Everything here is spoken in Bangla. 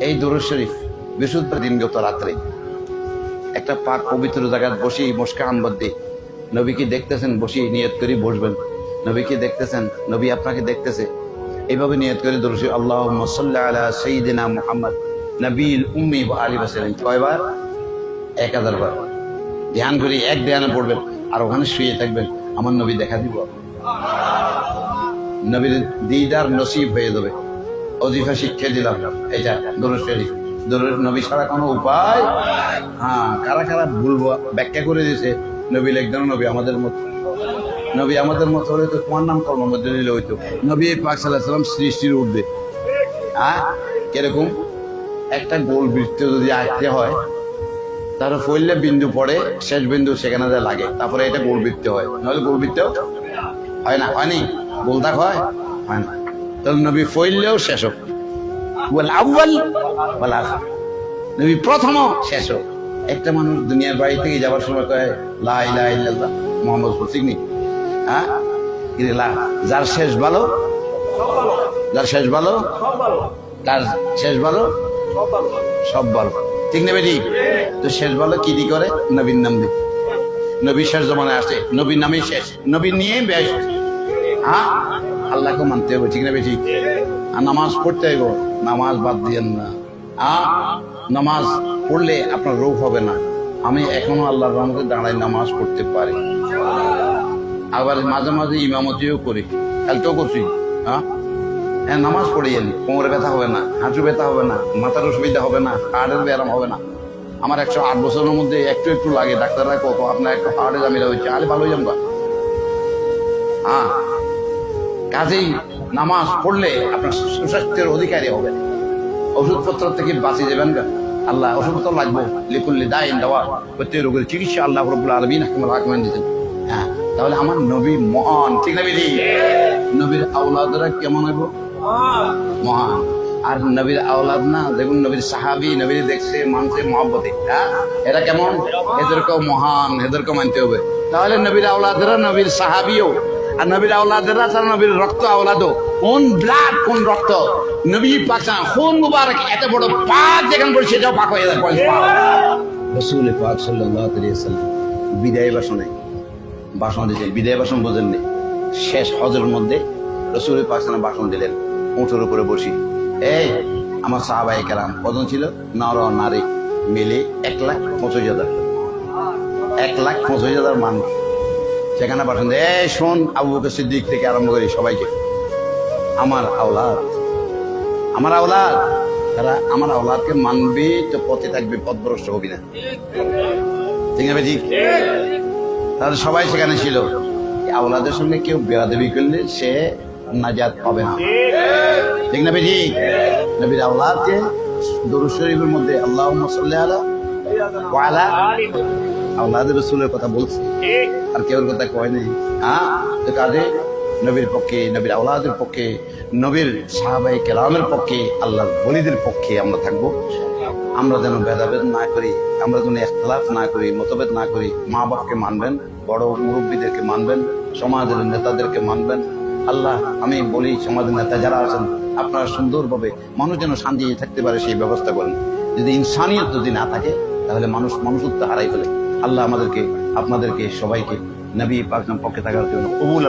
এই দরুদ শরীফ বিশুদ্ধ দিনগত রাত্রে একটা পাক পবিত্র জায়গায় বসি মুস্কান বদ্দি। নবীকে দেখতেছেন বসি নিয়ত করে বসবেন। নবীকে দেখতেছেন, নবী আপনাকে দেখতেছে। এইভাবে নিয়ত করে দরুদ আল্লাহ আলা সঈদিনা মুহাম্মদ, নবীল উম্মি বা আলী বাসালেন কয়বার? এক হাজার বার। ধ্যান করি, এক ধ্যানে পড়বেন আর ওখানে শুয়ে থাকবেন। আমার নবী দেখা দিব। নবীর দিদার নসিব হয়ে যাবে। অজিফা শিক্ষা দিলাম। এটা দরুদ শরীফ। দরুদ নবী ছাড়া কোনো উপায়? হ্যাঁ কারা কারা ভুলবো ব্যাখ্যা করে দিয়েছে? নবী একজন নবী আমাদের মতো। নবী আমাদের মতো হলে তো তোমার নাম কর্মের মধ্যে নিলে হইতো। নবী পাক সাল্লাহ সাল্লাম সৃষ্টির উঠবে হ্যাঁ কীরকম? একটা গোল বৃত্ত যদি আঁকতে হয় তারপরে ফইলে বিন্দু পড়ে, শেষ বিন্দু সেখানে যা লাগে। তারপরে এটা গোল বৃত্ত হয়। নাহলে গোল বৃত্ত হয় না। হয়নি গোল দাগ হয়? হয় না। তাহলে নবী ফইলেও শেষ হোক। বল আউ্বাল বল। নবী প্রথম শেষ হোক। একটা মানুষ দুনিয়ার বাড়ি থেকে যাবার সময় কয়, লা ইলাহা ইল্লাল্লাহ, মোহাম্মদ রসিক নি? হ্যাঁ? যার শেষ ভালো, যার শেষ ভালো, তার শেষ ভালো, সব ভালো। ঠিক নেবে ঠিক তো শেষ ভালো কি করে? নবীর নাম দি। নবী শেষ জমানায় আসে। নবীর নামেই শেষ। নবীর নিয়ে বেশ হ্যাঁ? আল্লাহকে মানতে হবে, ঠিক নেবে ঠিক আর নামাজ পড়তে হইব, নামাজ বাদ দিয়েন না। হ্যাঁ নামাজ পড়লে আপনার রোগ হবে না। আমি এখনও আল্লাহর রহমতে দাঁড়ায় নামাজ পড়তে পারি। আবার মাঝে মাঝে ইমামতিও করি। কাল তো করছি হ্যাঁ? হ্যাঁ নামাজ পড়ি এলি কোমরে ব্যথা হবে না হাঁটু ব্যথা হবে না, মাথার অসুবিধা হবে না হার্টের ব্যায়াম হবে না। আমার একশো আট বছরের মধ্যে একটু একটু লাগে, ডাক্তাররা কত, আপনার একটু হার্টে জামিলা হচ্ছে আরে ভালো যান হ্যাঁ কাজেই নামাজ পড়লে আপনার সুস্বাস্থ্যের অধিকারী হবে ওষুধপত্র থেকে বাঁচি যাবেন আল্লাহ ওষুধ তো লাগবো। লিকুল্লি দাইন দেওয়া। প্রত্যেক রোগের চিকিৎসা আল্লাহ রবুল্লা আলমিন হাকিমান দিতেন। হ্যাঁ তাহলে আমার নবী মহান। ঠিক না বিধি? নবীর আউলাদরা কেমন হইব? মহান। আর নবীর আওলাদ না, দেখুন নবীর সাহাবি, নবীর দেখছে, মানছে, মহাব্বতে। হ্যাঁ এরা কেমন? এদেরকেও মহান এদেরকে মানতে হবে। তাহলে নবীর আওলাদরা, নবীর সাহাবিও আর নবীর আওলাদেরা তারা নবীর রক্ত আওলাদ। কোন ব্লাড কোন রক্ত? নবী পাক কোন মুবারক, এত বড় পাক যেখানে পড়ে সেটাও পাক হয়ে যায় রসুল পাক সাল্লাল্লাহু আলাইহি ওয়াসাল্লাম বিদায় ভাষণে ভাষণ দিয়েছেন। বিদায় ভাষণ বোঝেননি শেষ হজের মধ্যে রসুল পাকিস্তানে ভাষণ দিলেন, উঁচুর উপরে বসি। এই, আমার সাহাবাই কেরাম, কজন ছিল? নর নারী মিলে এক লাখ পঁচিশ হাজার। এক লাখ পঁচিশ হাজার মানুষ। সেখানে পাঠান এই শোন, আবু বকর সিদ্দিক থেকে আরম্ভ করি সবাইকে। আমার আওলাদ আমার আওলাদ, তারা আমার আওলাদকে মানবি তো পথে থাকবি, পথভ্রষ্ট হবি না। ঠিক আছে ঠিক তাহলে সবাই সেখানে ছিল। আওলাদের সঙ্গে কেউ বেড়াদেবি করলে সে নাজাত পাবে না। ঠিক না বেজি নবীর আওলাদকে দরুদ শরীফের মধ্যে আল্লাহ সাল্লাহ আলা হ্যাঁ? আল্লাহর বলিদের পক্ষে আমরা থাকব। আমরা যেন ভেদাভেদ না করি, আমরা যেন একতলাফ না করি, মতভেদ না করি, মা বাপকে মানবেন, বড় মুরব্বীদেরকে মানবেন, সমাজের নেতাদেরকে মানবেন। আল্লাহ, আমি বলি, সমাজের নেতা যারা আছেন, আপনারা সুন্দরভাবে মানুষ যেন শান্তি থাকতে পারে, সেই ব্যবস্থা করেন। যদি ইনসানিয়ত যদি না থাকে তাহলে মানুষ মানুষত্ব হারাই ফেলে। আল্লাহ আমাদেরকে, আপনাদেরকে, সবাইকে, নবী পাকনাম পক্ষে থাকার জন্য কবুল